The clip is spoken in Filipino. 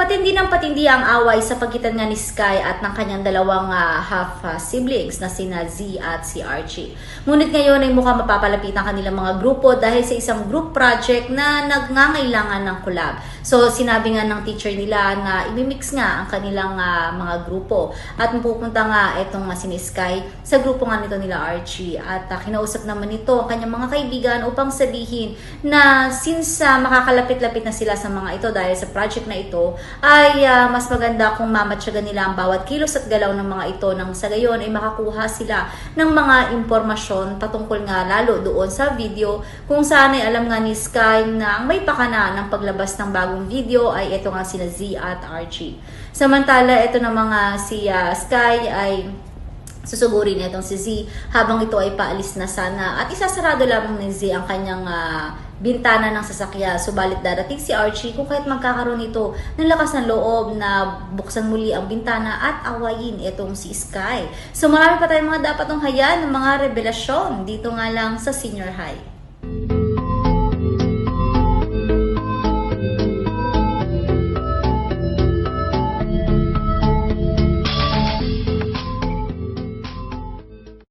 Patindi ng patindi ang away sa pagitan nga ni Sky at ng kanyang dalawang ah, half ah, siblings na sina Z at si Archie. Ngunit ngayon ay mukhang mapapalapit ang kanilang mga grupo dahil sa isang group project na nagngangailangan ng collab. So sinabi nga ng teacher nila na imimix nga ang kanilang ah, mga grupo at pupunta nga itong uh, si Sky sa grupo nga nito nila Archie at ah, kinausap naman nito ang kanyang mga kaibigan upang sabihin na since ah, makakalapit-lapit na sila sa mga ito dahil sa project na ito ay ah, mas maganda kung mamatsyagan nila ang bawat kilos at galaw ng mga ito nang sa gayon ay makakuha sila ng mga impormasyon patungkol nga lalo doon sa video kung saan ay alam nga ni Sky na ang may pakana ng paglabas ng bagong video ay ito nga sina Z at Archie. Samantala, ito na mga si ah, Sky ay susugurin nitong si Z habang ito ay paalis na sana at isasarado lamang ni Z ang kanyang ah, bintana ng sasakyan. Subalit darating si Archie kung kahit magkakaroon ito ng lakas ng loob na buksan muli ang bintana at awayin itong si Sky. So marami pa tayong mga dapat tong hayaan ng mga revelasyon dito nga lang sa senior high.